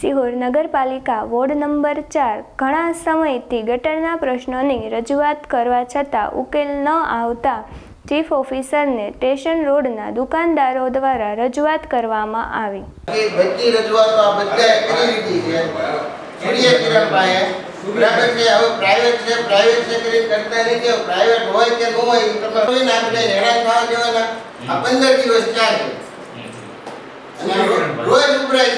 સિહોર નગરપાલિકા ward number ચાર ઘણા સમયથી ગટરના પ્રશ્નોની રજૂઆત કરવા છતાં ઉકેલ ન આવતા ચીફ ઓફિસરને સ્ટેશન રોડના દુકાનદારો દ્વારા રજૂઆત કરવામાં આવી. પ્રાઇવેટ છે. પ્રાઇવેટ છે? કરી કરતા નથી પ્રાઇવેટ હોય કે ન હોય તમે આપણે હેરાન થવા દેવાના. આ પંદર દિવસ ચાલે. રોજ ઉભરાય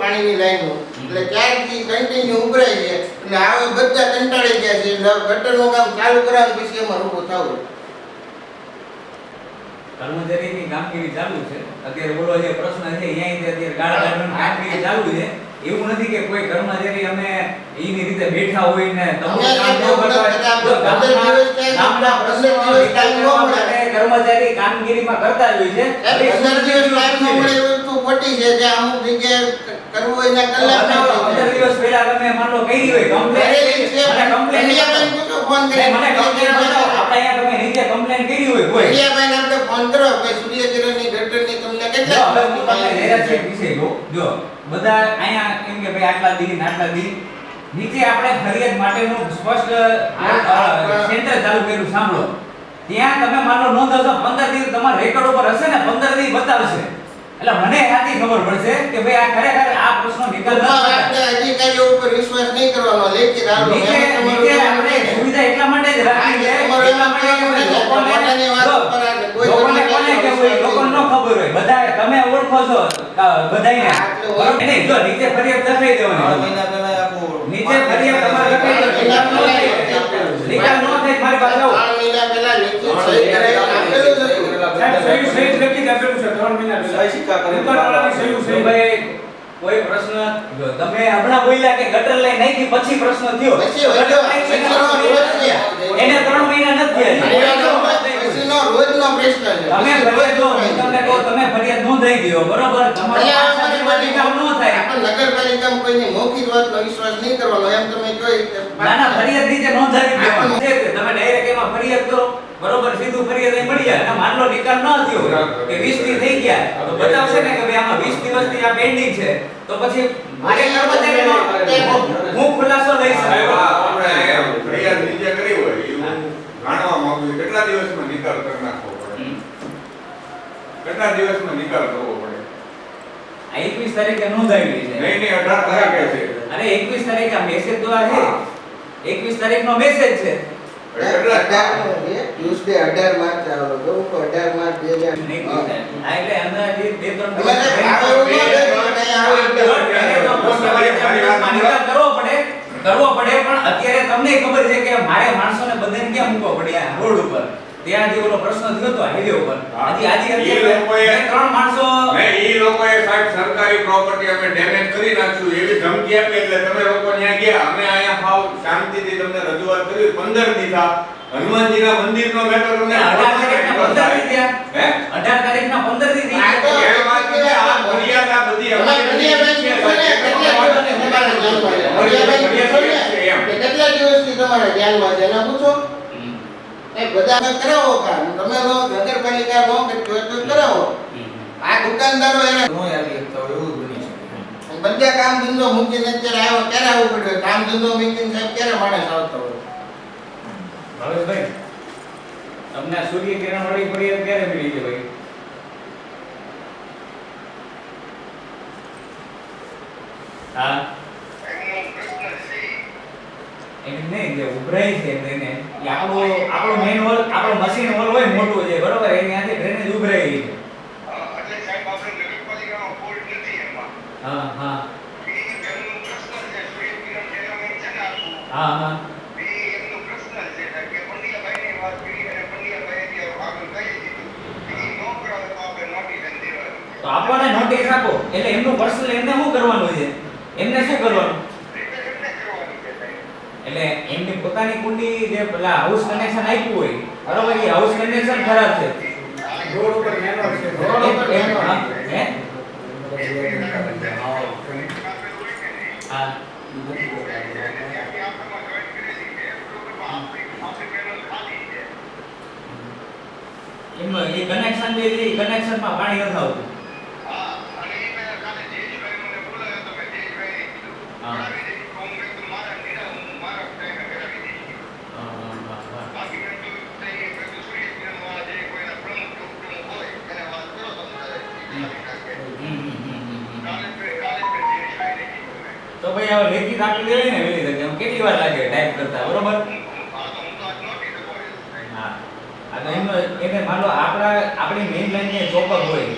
પાણીની લાઈનનું. એટલે ત્યારથી કન્ટિન્યુ ઉભરાય છે એટલે આવે બધા કંટાળી ગયા છે, એટલે ગટરનું કામ ચાલુ કરાવે પછી એમાં કર્મચારીની કામગીરી ચાલુ છે. અત્યારે બોલો જે પ્રશ્ન છે અહીંયા ચાલુ છે. એવું નથી કે કોઈ કર્મચારી અમે એની રીતે બેઠા હોય ને તમે કામ ન કરતા જો ગામના- પ્રશ્નો મળે. કર્મચારી કામગીરીમાં કરતા જ હોય છે. પંદર દિવસ ટાઈમ ન મળે એવું વસ્તુ મોટી છે કે અમુક જગ્યાએ કરવું હોય ને કલાક પંદર દિવસ પહેલા તમે માનો કહી હોય કમ્પ્લેન કમ્પ્લેન ફોન કરી મને કમ્પ્લેન બતાવો. આપણે અહીંયા તમે નીચે કમ્પ્લેન કરી હોય કોઈ ભાઈ આપણે ફોન કરો કે સૂર્યકિરણની ગટરની તમને નિરાશિત વિષય જો બધા અહીંયા એમ કે ભાઈ આટલા દિન આટલા દિન નીચે આપણે ફરિયાદ માટેનું સ્પષ્ટ સેન્ટર ચાલુ કર્યું સાંભળો ત્યાં તમે માનો નોંધો પંદર દિવસ તમારા રેકોર્ડ ઉપર હશે ને પંદર દિવસ બતાવશે એટલે મને આથી ખબર પડશે કે ભાઈ આ ખરેખર આ પ્રશ્નો નિકાલ. આપણે અધિકારીઓ ઉપર વિશ્વાસ નહીં કરવાનો લેખિત આપો. નીચે આપણે સુવિધા એટલા માટે જ રાખી છે એટલા માટે કે છે. લોકોને- વાત આવે. લોકોને કોને કે લોકોને ન ખબર હોય બધા તમે ઓળખો છો બધાયને બરોબર? નહીં, જો નીચે ફરિયાદ લખાઈ દેવાની મહિના પહેલા આખું નીચે ફરિયાદ તમારે લખાઈ દેવાની. નિકાલ ન થાય મારી પાસે આવો. ત્રણ મહિના પહેલા નીચે સહી કરાવી આપેલું જ હતું. સહી સહી લખી જ આપેલું છે 3 મહિના પહેલા. સહી સિક્કા કરે દુકાનવાળાની સહી સહી. ભાઈ કોઈ પ્રશ્ન તમે હમણાં બોલ્યા કે ગટર લઈ નાખી પછી પ્રશ્ન થયો પછી વધ્યો. ગટર નાખી પછીનો એના રોજ છે. એને ત્રણ મહિના નથી થયા હજી. પછીનો રોજનો પ્રશ્ન છે. તમે પછી ફરિયાદ જો રોજ હું તમને કહું તમે દો બરોબર? તમારો એટલે આ પાંચ અમારી દિવસમાં નિકાલ ન થાય. આપણે નગરપાલિકામાં કોઈની મૌખિક વાતનો વિશ્વાસ નહીં કરવાનો એમ તમે કહો ના ના ફરિયાદ નીચે નોંધાવી આપણને- દેવાની છે કે તમે ડાયરેક્ટ એમાં ફરિયાદ કરો બરોબર સીધું ફરિયાદ અહીં મળી જાય. અને નિકાલ ન થયો કે 20 દી થઈ ગયા તો બતાવશે ને કે ભાઈ આમાં 20 દિવસથી આ પેન્ડિંગ છે. તો પછી મારે હું ખુલાસો લઈ શકું. આપણે ફરિયાદ નીચે કરી હોય એવું જાણવા માંગુ કેટલા દિવસમાં નિકાલ કરી પડે કેટલા દિવસનો નિકાલ કરવો પડે? આ 21 તારીખે નોંધાવી છે. નહીં નહીં અઢાર તારીખે છે. અરે 21 તારીખે આ મેસેજ તો આ છે. 21 તારીખનો મેસેજ છે. ટ્યુઝડે માર્ચ આવેલો તો માર્ચ. આ એટલે બે ત્રણ દિવસ. ન ન નિકાલ કરવો પડે કરવો પડે પણ અત્યારે તમને ખબર છે કે મારે માણસોને બધાને ક્યાં મૂકવો પડે આ રોડ ઉપર? ત્યાં જે ઓલો પ્રશ્ન થયો તો હાઈવે ઉપર. આજે આજે એ લોકોએ- ત્રણ માણસો મે એ લોકોએ સાહેબ સરકારી પ્રોપર્ટી અમે ડેમેજ કરી નાખ્યું. એવી ધમકી આપી એટલે તમે લોકો ત્યાં ગયા. અમે અહીંયા ફાવ શાંતિથી તમને રજૂઆત કરી. પંદર દીધા હનુમાનજીના મંદિરનો મેટર તમને અઢાર તારીખના 15 દીધા હે? અઢાર તારીખના પંદર દી થઈ આ તો- એ વાત છે, આ મર્યાદા બધી અમારી મર્યાદા ભણિયાભાઈ પૂછો ને, કેટલા દિવસથી તમારા ધ્યાનમાં છે? ને, એમ. કે કેટલા દિવસથી તમારા ધ્યાનમાં છે? એને પૂછો. એ બધા કરાવો કામ. તમે નો નગરપાલિકા નો કે તો કરાવો. આ દુકાનદારો એને નો આવી શકતા હોય એવું બની શકે. બધા કામ ધંધો મૂકીને અત્યારે આવ્યો ક્યારે આવવું પડ્યું કામ ધંધો મૂકીને સાહેબ ક્યારે માણસ આવતો હોય? ભાવેશભાઈ તમને આ સૂર્ય કિરણ વાળી પડી ક્યારે મળી છે ભાઈ? હા? એમ નહીં જે ઉભરાય છે એને આપણો આપણો મેન હોલ આપણો મશીન હોલ હોય મોટું છે બરોબર? એની આથી ડ્રેનેજ ઉભરાય ગઈ છે એટલે સાહેબ આપણે નગરપાલિકાનો ફોલ્ટ નથી એમાં. હા હા. હા હા. તો આપણને નોટિસ આપો. એટલે એમનું પર્સનલ એમને શું કરવાનું છે? એમને શું કરવાનું રિપેર એમને કરવાની છે સાહેબ એટલે એમની પોતાની કુંડી જે પેલા હાઉસ કનેક્શન આપ્યું હોય બરોબર એ હાઉસ કનેક્શન ખરાબ છે રોડ ઉપર મેનો છે. રોડ ઉપર એમ- એમ- મેનો. હા, હે? એ કનેક્શન જે કનેક્શનમાં પાણી નથી આવતું આપી દેવાય ને વેલી તકે કેટલી વાર લાગે ટાઈપ કરતા, બરોબર? હા. આ તો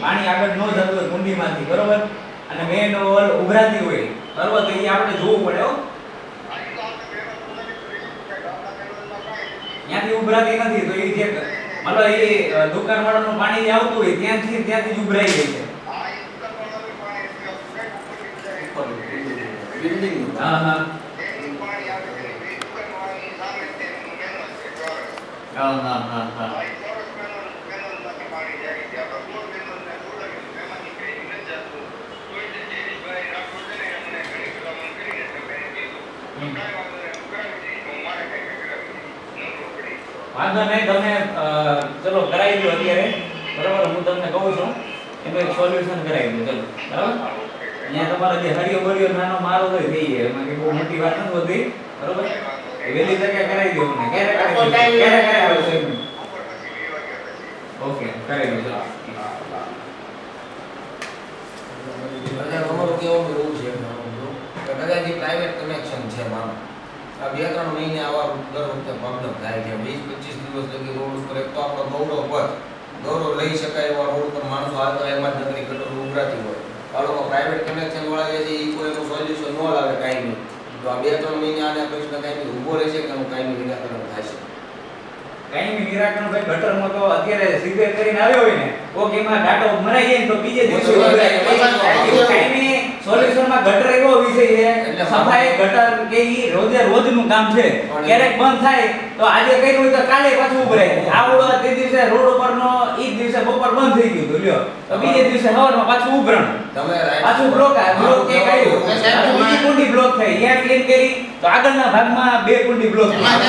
પાણી કુંડીમાંથી, બરોબર? અને મેઇન ઓવર ઉભરાતી હોય, બરોબર? તો આપણે જોવું પડે, હો. ત્યાંથી ઉભરાતી નથી, તો એ મતલબ એ દુકાન વાળાનું પાણી આવતું હોય, ત્યાંથી ત્યાંથી જ ઉભરાઈ જાય છે આ એક દુકાનવાળાનું પાણી છે, કંઈક ઉપરથી જાય. બિલ્ડિંગ હા હા એનું પાણી આવે છે ને બે દુકાનવાળાની સામે જ તેનું મેનલ હા હા. હા હા. વાંધો નહીં, તમે ચલો કરાવી દો અત્યારે. બરાબર, હું તમને કહું છું. એનું એક સોલ્યુશન કરાવી દો ચલો. બરાબર? અહીંયા તમારે જે હરિયો બરિયો નાનો મારો હોય થઈ જાય એમાં કે બહુ મોટી વાત નથી હોતી. બરોબર? વેલી તકે કરાવી દો મને ક્યારે કરાવી ક્યારે કરાવી આવશે. ઓકે કરાવી દો અમારું કહેવાનું એવું છે કે કદાચ જે પ્રાઇવેટ કનેક્શન છે મારું. આ બે ત્રણ મહિને આવા દર વખતે પ્રોબ્લેમ થાય છે. વીસ પચીસ દિવસ લગી રોડ ઉપર એક તો આપણો ગૌરવ પર ગૌરવ લઈ શકાય એવા રોડ પર માણસો આવતા એમાં જ નકરી ગટર ઉભરાતી હોય. આ પ્રાઇવેટ કનેક્શન વાળા જે છે એ કોઈ એનું સોલ્યુશન ન લાવે કાંઈ નહીં તો આ બે ત્રણ મહિના આને પ્રશ્ન કાંઈ ઊભો રહેશે કે એનું કાંઈ નિરાકરણ થશે કાંઈ નિરાકરણ ભાઈ ગટરમાં તો અત્યારે સીધે કરીને આવ્યો હોય ને ઓકે એમાં ડાટો મરાઈ જાય તો બીજે દિવસે કાંઈ સોલ્યુશનમાં ગટર એવો વિષય છે એટલે સફાઈ ગટર કે ઈ રોજે રોજનું કામ છે. ક્યારેક બંધ થાય તો આજે કઈ હોય તો કાલે પાછું ઉભરે આવડો તે દિવસે રોડ ઉપરનો ઈ દિવસે બપોર બંધ થઈ ગયું તો લ્યો. તો બીજે દિવસે સવારમાં પાછું ઉભરણ. તમે પાછું બ્લોક બ્લોક કે કયું બીજી કુંડી બ્લોક થઈ. અહીંયા ક્લીન કરી તો આગળના ભાગમાં બે કુંડી બ્લોક એમાં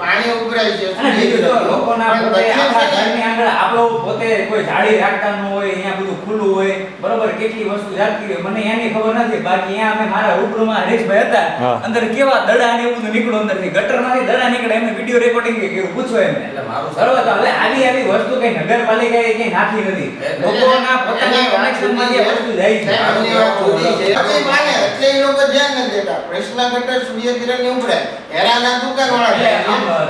એ પાણી ઉભરાય છે. અને બીજું લોકોના પોતે ને, ઘરની આગળ આપણો પોતે કોઈ જાળી રાખતા ન હોય અહીંયા બધું ખુલ્લું હોય બરોબર કેટલી વસ્તુ જાતી હોય મને એની ખબર નથી. બાકી અહીંયા અમે મારા રૂબરૂમાં હરેશભાઈ હતા. અંદર કેવા દડા ને એવું બધું નીકળ્યું અંદરથી. ગટરમાંથી દડા નીકળે એમને વિડિયો રેકોર્ડિંગ કર્યું પૂછો એમને. એટલે મારું બરોબર તો હવે આવી આવી વસ્તુ કઈ નગરપાલિકાએ કઈ નાખી નથી. લોકોના પોતાના કનેક્શનમાં જે વસ્તુ જાય છે. સાહેબ, વાત ખોટી છે. એટલે એ લોકો ધ્યાન નથી દેતા. પ્રશ્ન ગટર સૂર્યકિરણની ઉભરાય. હેરાના આમ છે.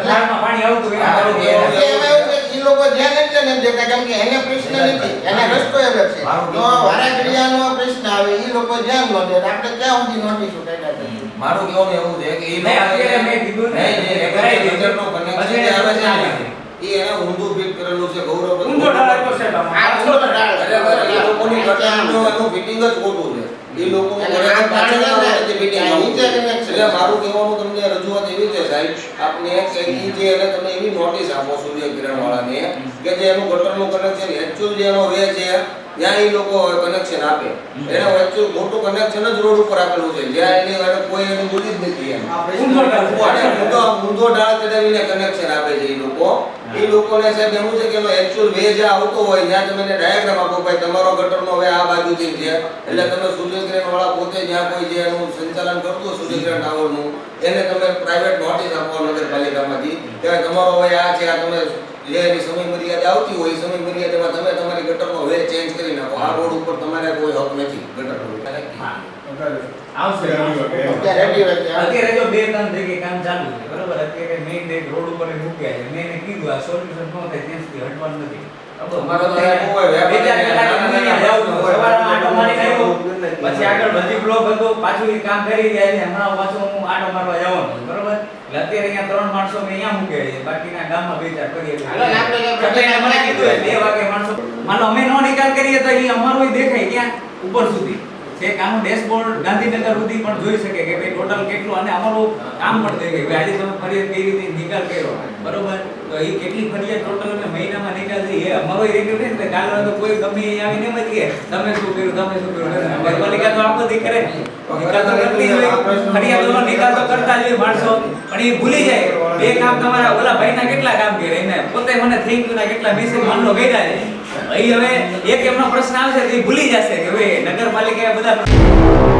ઝાડમાં પાણી આવતું હોય આ ને, લોકો એટલે એમાં એવું છે કે ઈ લોકો ધ્યાન એટલે નથી દેતા કેમ કે એને પ્રશ્ન નથી એને રસ્તો અલગ છે મારું તો વારાઘડિયાનો પ્રશ્ન આવે ઈ લોકો ધ્યાન ન દે આપણે ક્યાં સુધી નોટિસ કાઢ્યા કરીએ? મારું કહેવાનું એવું છે કે ઈ નહીં, અત્યારે મેં કીધું ને, નહીં, કરાવી દીધું. connection આવે છે ઈ એને ઊંધું ફિટ કરેલું છે ગૌરવ. ઊંધો ડાળો છે આ ઊંધો ડાળ. એટલે ઈ લોકોની એનું fitting જ ખોટું છે. ઈ લોકો એટલે બરાબર આ ડાળ છે આવું નીચે છે. એટલે મારું કહેવાનું તમને રજૂઆત એવી છે સાહેબ આપને કે ઈ જે એને તમે એવી નોટિસ આપો સૂર્ય કિરણ વાળાને કે જે એનું ગટરનું કનેક્શન એક્ચ્યુઅલ જે એનો વે છે ત્યાં એ લોકો કનેક્શન આપે. એને એક્ચ્યુઅલ મોટું કનેક્શન જ રોડ ઉપર આપેલું છે. જ્યાં એની એને કોઈ એની બોલી જ નથી એમ. ઊંધો ડાળ ચડાવીને કનેક્શન આપે છે એ લોકો. એ લોકોને સાહેબ એવું છે કે એનો એક્ચ્યુઅલ વે જે આવતો હોય ત્યાં તમે એને ડાયાગ્રામ આપો, ભાઈ, તમારો ગટરનો વે આ બાજુથી છે, એટલે તમે સૂર્યગ્રહણ વાળા પોતે જ્યાં કોઈ જે એનું સંચાલન કરતું હોય સૂર્યકિરણ ટાવરનું એને તમે પ્રાઇવેટ નોટિસ આપો નગરપાલિકામાંથી, કે તમારો વે આ છે, આ તમે જે સમય મર્યાદા આવતી હોય સમય મર્યાદામાં તમે તમારી ગટરનો વે ચેન્જ કરી નાખો આ રોડ ઉપર તમારે કોઈ હક નથી ગટરનો. આવશે અત્યારે જો બે ત્રણ જગ્યાએ કામ ચાલુ છે બરાબર? અત્યારે મેઇન એક રોડ ઉપર મૂક્યા છે. મેં એને કીધું આ સોલ્યુશન ન થાય ત્યાં સુધી હટવાનું નથી. પછી આગળ બધી બ્લોક હતો પાછું એ કામ કરી જાય છે. હમણાં પાછું હું આંટો મારવા જવાનું બરોબર? એટલે અત્યારે અહીંયા ત્રણ માણસો મેં અહીંયા મૂક્યા છે. બાકીના ગામમાં બે ચાર કરીએ મને કીધું બે વાગે માણસો માનો અમે નો નિકાલ કરીએ તો એ અમારું દેખાય ક્યાં? ઉપર સુધી. છેક આનું ડેશબોર્ડ ગાંધીનગર સુધી પણ જોઈ શકે કે ભાઈ ટોટલ કેટલું અને અમારું કામ પણ થઈ ગયું. આજે તમે ફરિયાદ કઈ રીતે નિકાલ કર્યો? બરોબર? તો એ કેટલી ફરિયાદ ટોટલ અમે મહિનામાં નિકાલ થઈ. એ અમારો રેગ્યુલર ને કાલ તો કોઈ ગમે આવીને એમ જ કે તમે શું કર્યું? તમે શું કર્યું? નગરપાલિકા તો આખો દી કરે નિકાલ તો કરતી હોય ફરિયાદોનો નિકાલ તો કરતા જ હોય માણસો. પણ એ ભૂલી જાય. બે કામ તમારા ઓલા ભાઈના કેટલા કામ કરે એને? પોતે મને થેન્ક યુ ના કેટલા મેસેજ માનલો કર્યા અહીં હવે એક એમનો પ્રશ્ન આવશે એ ભૂલી જશે કે ભાઈ નગરપાલિકા બધા